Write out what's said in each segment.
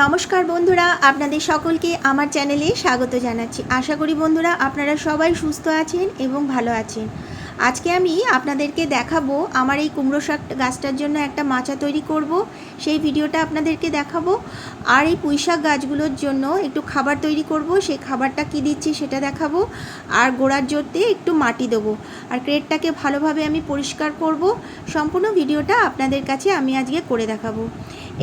নমস্কার বন্ধুরা, আপনাদের সকলকে আমার চ্যানেলে স্বাগত জানাচ্ছি। আশা করি বন্ধুরা আপনারা সবাই সুস্থ আছেন এবং ভালো আছেন। আজকে আমি আপনাদেরকে দেখাবো আমার এই কুমড়ো শাক গাছটার জন্য একটা মাচা তৈরি করব। সেই ভিডিওটা আপনাদেরকে দেখাবো। আর এই পুঁই শাক গাছগুলোর জন্য একটু খাবার তৈরি করব। সেই খাবারটা কি দিচ্ছি সেটা দেখাবো। আর গোড়ার জোরতে একটু মাটি দেবো। আর ক্রেটটাকে ভালোভাবে আমি পরিষ্কার করব। সম্পূর্ণ ভিডিওটা আপনাদের কাছে আমি আজকে করে দেখাবো।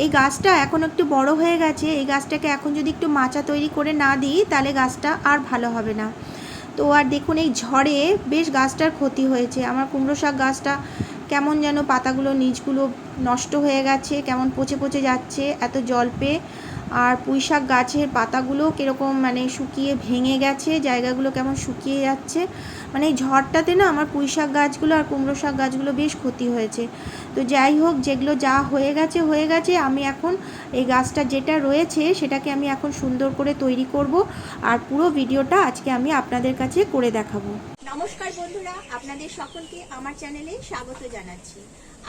এই গাছটা এখন একটু বড় হয়ে গেছে, এই গাছটাকে এখন যদি একটু মাচা তৈরি করে না দিই, তাহলে গাছটা আর ভালো হবে না। তো আর দেখুন, এই ঝড়ে বেশ গাছটার ক্ষতি হয়েছে। আমার কুমড়ো শাক গাছটা কেমন যেন পাতাগুলো, নিচগুলো নষ্ট হয়ে গেছে, কেমন পচে পচে যাচ্ছে, এত জল পেয়ে। আর পুঁই শাক গাছের পাতাগুলো কীরকম মানে শুকিয়ে ভেঙে গেছে, জায়গাগুলো কেমন শুকিয়ে যাচ্ছে। মানে এই ঝড়টাতে না আমার পুঁই শাক গাছগুলো আর কুমড়ো শাক গাছগুলো বেশ ক্ষতি হয়েছে। তো যাই হোক, যেগুলো যা হয়ে গেছে হয়ে গেছে, আমি এখন এই গাছটা যেটা রয়েছে সেটাকে আমি এখন সুন্দর করে তৈরি করব আর পুরো ভিডিওটা আজকে আমি আপনাদের কাছে করে দেখাবো। নমস্কার বন্ধুরা, আপনাদের সকলকে আমার চ্যানেলে স্বাগত জানাচ্ছি।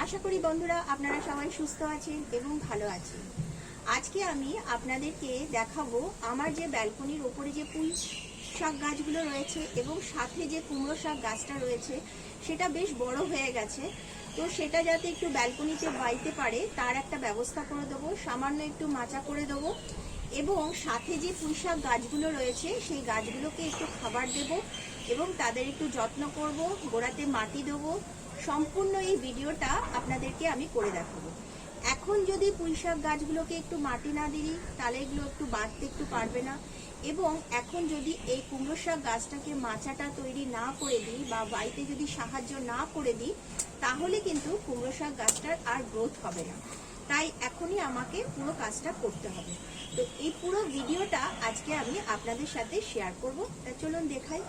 আশা করি বন্ধুরা আপনারা সবাই সুস্থ আছেন এবং ভালো আছেন। আজকে আমি আপনাদেরকে দেখাবো আমার যে ব্যালকনির ওপরে যে পুঁই শাক গাছগুলো রয়েছে এবং সাথে যে কুমড়ো শাক গাছটা রয়েছে, সেটা বেশ বড় হয়ে গেছে। তো সেটা যাতে একটু ব্যালকনিতে বাইতে পারে, তার একটা ব্যবস্থা করে দেবো, সামান্য একটু মাচা করে দেবো এবং সাথে যে পুঁই শাক গাছগুলো রয়েছে, সেই গাছগুলোকে একটু খাবার দেব এবং তাদের একটু যত্ন করব, গোড়াতে মাটি দেবো। সম্পূর্ণ এই ভিডিওটা আপনাদেরকে আমি করে দেখাবো। এখন যদি পুঁই শাক গাছগুলোকে একটু মাটি না দিই, তাহলে এগুলো একটু বাড়তে একটু পারবে না। এবং এখন যদি এই কুমড়ো শাক গাছটাকে মাচাটা তৈরি না করে দিই বা বাড়িতে যদি সাহায্য না করে দিই, তাহলে কিন্তু কুমড়ো শাক গাছটার আর গ্রোথ হবে না। তাই এখনই আমাকে পুরো কাজটা করতে হবে। তো এই পুরো ভিডিওটা আজকে আমি আপনাদের সাথে শেয়ার করব। তা চলুন দেখাই।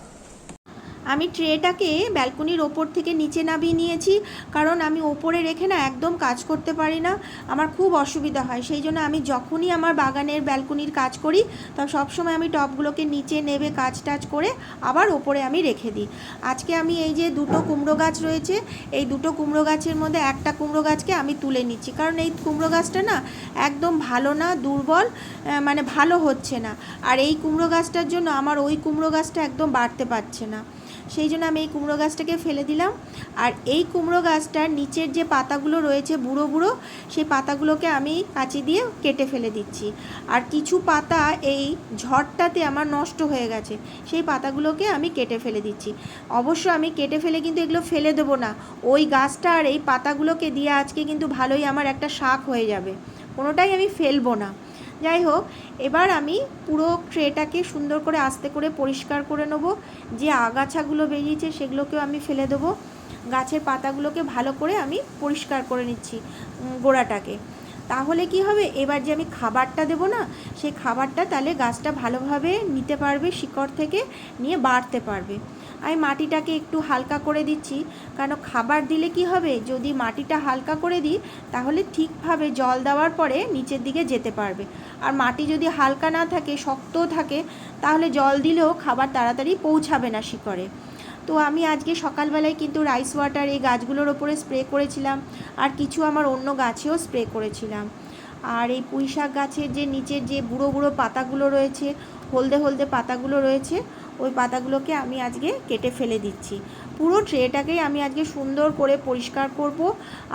আমি ট্রেটাকে ব্যালকনির ওপর থেকে নিচে নামিয়ে নিয়েছি, কারণ আমি ওপরে রেখে না একদম কাজ করতে পারি না। আমার খুব অসুবিধা হয়, সেই জন্য আমি যখনই আমার বাগানের ব্যালকনির কাজ করি তখন সবসময় আমি টবগুলোকে নিচে নেবে কাজ টাজ করে আবার ওপরে আমি রেখে দিই। আজকে আমি এই যে দুটো কুমড়ো গাছ রয়েছে, এই দুটো কুমড়ো গাছের মধ্যে একটা কুমড়ো গাছকে আমি তুলে নিচ্ছি, কারণ এই কুমড়ো গাছটা না একদম ভালো না, দুর্বল মানে ভালো হচ্ছে না। আর এই কুমড়ো গাছটার জন্য আমার ওই কুমড়ো গাছটা একদম বাড়তে পারছে না। সেই জন্য আমি এই কুমড়ো গাছটাকে ফেলে দিলাম। আর এই কুমড়ো গাছটার নিচের যে পাতাগুলো রয়েছে বুড়ো বুড়ো, সেই পাতাগুলোকে আমি কাঁচি দিয়ে কেটে ফেলে দিচ্ছি। আর কিছু পাতা এই ঝড়টাতে আমার নষ্ট হয়ে গেছে, সেই পাতাগুলোকে আমি কেটে ফেলে দিচ্ছি। অবশ্য আমি কেটে ফেলে কিন্তু এগুলো ফেলে দেবো না। ওই গাছটা আর এই পাতাগুলোকে দিয়ে আজকে কিন্তু ভালোই আমার একটা শাক হয়ে যাবে। কোনোটাই আমি ফেলব না। যাই হোক, এবার আমি পুরো ট্রেটাকে সুন্দর করে আস্তে করে পরিষ্কার করে নেব। যে আগাছাগুলো বেরিয়েছে সেগুলোকেও আমি ফেলে দেবো। গাছের পাতাগুলোকে ভালো করে আমি পরিষ্কার করে নিচ্ছি গোড়াটাকে। তাহলে কি হবে? এবার যে আমি খাবারটা দেবো না সেই খাবারটা তাহলে গাছটা ভালোভাবে নিতে পারবে, শিকড় থেকে নিয়ে বাড়তে পারবে। আমি মাটিটাকে একটু হালকা করে দিচ্ছি, কারণ খাবার দিলে কি হবে? যদি মাটিটা হালকা করে দিই, তাহলে ঠিকভাবে জল দেওয়ার পরে নিচের দিকে যেতে পারবে। আর মাটি যদি হালকা না থাকে শক্ত থাকে, তাহলে জল দিলেও খাবার তাড়াতাড়ি পৌঁছাবে না শিকড়ে। তো আমি আজকে সকালবেলায় কিন্তু রাইস ওয়াটার এই গাছগুলোর ওপরে স্প্রে করেছিলাম আর কিছু আমার অন্য গাছেও স্প্রে করেছিলাম। আর এই পুঁই শাক গাছের যে নিচের যে বুড়ো বুড়ো পাতাগুলো রয়েছে, হলদে হলদে পাতাগুলো রয়েছে, ওই পাতাগুলোকে আমি আজকে কেটে ফেলে দিচ্ছি। পুরো ট্রেটাকেই আমি আজকে সুন্দর করে পরিষ্কার করব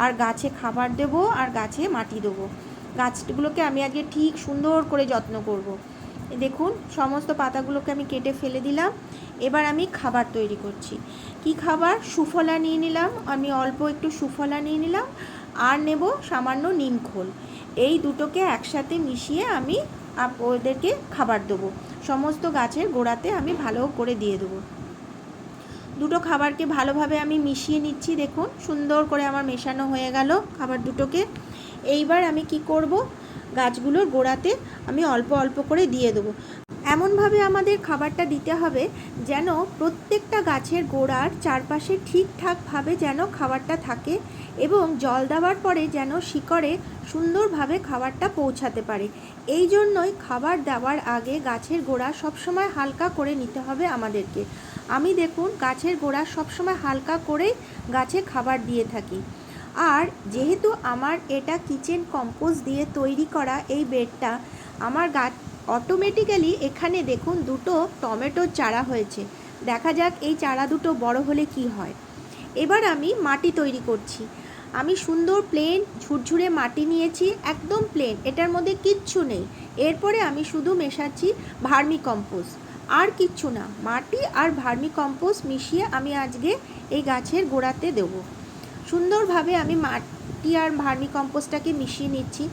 আর গাছে খাবার দেব আর গাছে মাটি দেবো। গাছগুলোকে আমি আজকে ঠিক সুন্দর করে যত্ন করব। দেখুন, সমস্ত পাতাগুলোকে আমি কেটে ফেলে দিলাম। এবার আমি খাবার তৈরি করছি। কি খাবার? সুফলা নিয়ে নিলাম। আমি অল্প একটু সুফলা নিয়ে নিলাম আর নেব সামান্য নিমখোল এই দুটোকে একসাথে মিশিয়ে আমি ওদেরকে খাবার দেবো। সমস্ত গাছের গোড়াতে আমি ভালো করে দিয়ে দেবো। দুটো খাবারকে ভালোভাবে আমি মিশিয়ে নিচ্ছি, দেখুন। সুন্দর করে আমার মেশানো হয়ে গেল খাবার দুটোকে। এইবার আমি কি করব? গাছগুলোর গোড়াতে আমি অল্প অল্প করে দিয়ে দেবো। এমনভাবে আমাদের খাবারটা দিতে হবে যেন প্রত্যেকটা গাছের গোড়ার চারপাশে ঠিকঠাকভাবে যেন খাবারটা থাকে এবং জল দেওয়ার পরে যেন শিকড়ে সুন্দরভাবে খাবারটা পৌঁছাতে পারে। এই জন্যই খাবার দেওয়ার আগে গাছের গোড়া সবসময় হালকা করে নিতে হবে আমাদেরকে। আমি দেখুন, গাছের গোড়া সবসময় হালকা করেই গাছে খাবার দিয়ে থাকি। আর যেহেতু আমার এটা কিচেন কম্পোজ দিয়ে তৈরি করা এই বেডটা, আমার গাছ অটোমেটিক্যালি এখানে দেখুন দুটো টমেটোর চারা হয়েছে। দেখা যাক এই চারা দুটো বড় হলে কি হয়। এবার আমি মাটি তৈরি করছি। আমি সুন্দর প্লেন ঝুরঝুরে মাটি নিয়েছি, একদম প্লেন এটার মধ্যে কিচ্ছু নেই। এরপরে আমি শুধু মেশাচ্ছি ভার্মি কম্পোস্ট আর কিচ্ছু না, মাটি আর ভার্মি কম্পোস্ট মিশিয়ে আমি আজকে এই গাছের গোড়াতে দেবো। সুন্দরভাবে আমি মাটি আর ভার্মি কম্পোস্টটাকে মিশিয়ে নিচ্ছি।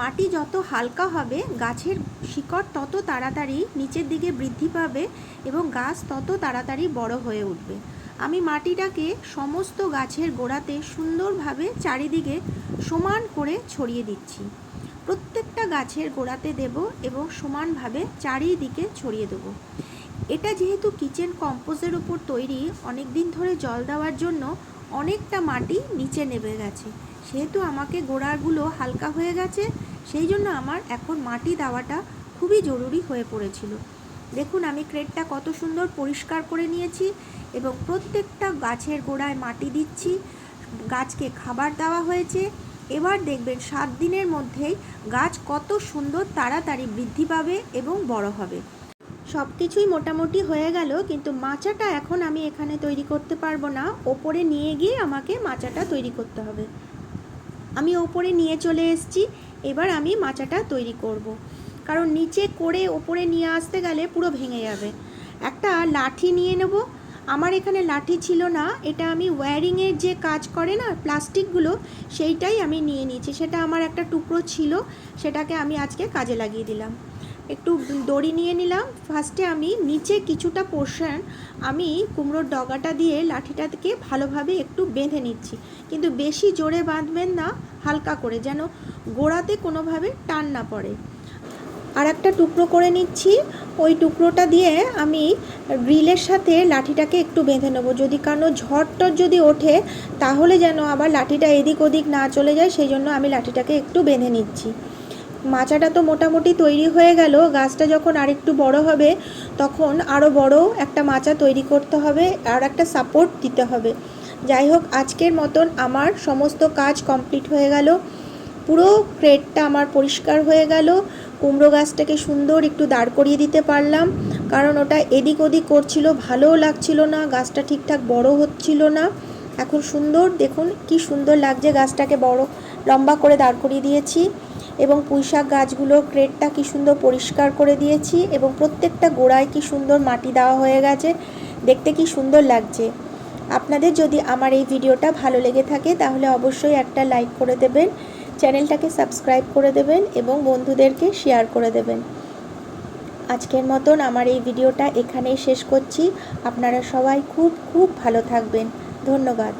মাটি যত হালকা হবে, গাছের শিকড় তত তাড়াতাড়ি নিচের দিকে বৃদ্ধি পাবে এবং গাছ তত তাড়াতাড়ি বড় হয়ে উঠবে। আমি মাটিটাকে সমস্ত গাছের গোড়াতে সুন্দরভাবে চারিদিকে সমান করে ছড়িয়ে দিচ্ছি। প্রত্যেকটা গাছের গোড়াতে দেব এবং সমানভাবে চারিদিকে ছড়িয়ে দেবো। এটা যেহেতু কিচেন কম্পোজের উপর তৈরি অনেক দিন ধরে জল দেওয়ার জন্য অনেকটা মাটি নিচে নেমে গেছে। সেহেতু আমাকে গোড়াগুলো হালকা হয়ে গেছে, সেই জন্য আমার এখন মাটি দেওয়াটা খুবই জরুরি হয়ে পড়েছিল। দেখুন, আমি ক্রেটটা কত সুন্দর পরিষ্কার করে নিয়েছি এবং প্রত্যেকটা গাছের গোড়ায় মাটি দিচ্ছি। গাছকে খাবার দেওয়া হয়েছে। এবার দেখবেন, সাত দিনের মধ্যেই গাছ কত সুন্দর, তাড়াতাড়ি বৃদ্ধি পাবে এবং বড় হবে। সব কিছুই মোটামুটি হয়ে গেল, কিন্তু মাচাটা এখন আমি এখানে তৈরি করতে পারব না। ওপরে নিয়ে গিয়ে আমাকে মাচাটা তৈরি করতে হবে। আমি ওপরে নিয়ে চলে এসেছি, এবার আমি মাচাটা তৈরি করব। কারণ নিচে করে ওপরে নিয়ে আসতে গেলে পুরো ভেঙে যাবে। একটা লাঠি নিয়ে নেব। আমার এখানে লাঠি ছিল না, এটা আমি ওয়্যারিংয়ের যে কাজ করে না, প্লাস্টিকগুলো, সেইটাই আমি নিয়ে নিয়েছি। সেটা আমার একটা টুকরো ছিল, সেটাকে আমি আজকে কাজে লাগিয়ে দিলাম। একটু দড়ি নিয়ে নিলাম। ফার্স্টে আমি নিচে কিছুটা পোর্শন আমি কুমড়োর ডগাটা দিয়ে লাঠিটাকে ভালোভাবে একটু বেঁধে নিচ্ছি। কিন্তু বেশি জোরে বাঁধবেন না, হালকা করে যেন গোড়াতে কোনোভাবে টান না পড়ে। আর একটা টুকরো করে নিচ্ছি। ওই টুকরোটা দিয়ে আমি গ্রিলের সাথে লাঠিটাকে একটু বেঁধে নেব। যদি কারও ঝড়টর যদি ওঠে, তাহলে যেন আবার লাঠিটা এদিক ওদিক না চলে যায়, সেই জন্য আমি লাঠিটাকে একটু বেঁধে নিচ্ছি। মাচাটা তো মোটামুটি তৈরি হয়ে গেল, গাছটা যখন আরেকটু বড় হবে, তখন আরও বড় একটা মাচা তৈরি করতে হবে আর একটা সাপোর্ট দিতে হবে। যাই হোক, আজকের মতন আমার সমস্ত কাজ কমপ্লিট হয়ে গেল। পুরো ক্রেটটা আমার পরিষ্কার হয়ে গেল। কুমড়ো গাছটাকে সুন্দর একটু দাঁড় করিয়ে দিতে পারলাম, কারণ ওটা এদিক ওদিক করছিল, ভালোও লাগছিল না, গাছটা ঠিকঠাক বড় হচ্ছিল না। এখন সুন্দর, দেখুন কি সুন্দর লাগছে গাছটাকে বড়, লম্বা করে দাঁড় করিয়ে দিয়েছি। এবং পুঁইশাক গাছগুলো ক্রেটটা কি সুন্দর পরিষ্কার করে দিয়েছি এবং প্রত্যেকটা গোড়ায় কি সুন্দর মাটি দেওয়া হয়ে গেছে। দেখতে কি সুন্দর লাগছে। আপনাদের যদি আমার এই ভিডিওটা ভালো লেগে থাকে, তাহলে অবশ্যই একটা লাইক করে দেবেন, চ্যানেলটাকে সাবস্ক্রাইব করে দেবেন এবং বন্ধুদেরকে শেয়ার করে দেবেন। আজকের মতন আমার এই ভিডিওটা এখানেই শেষ করছি। আপনারা সবাই খুব খুব ভালো থাকবেন। ধন্যবাদ।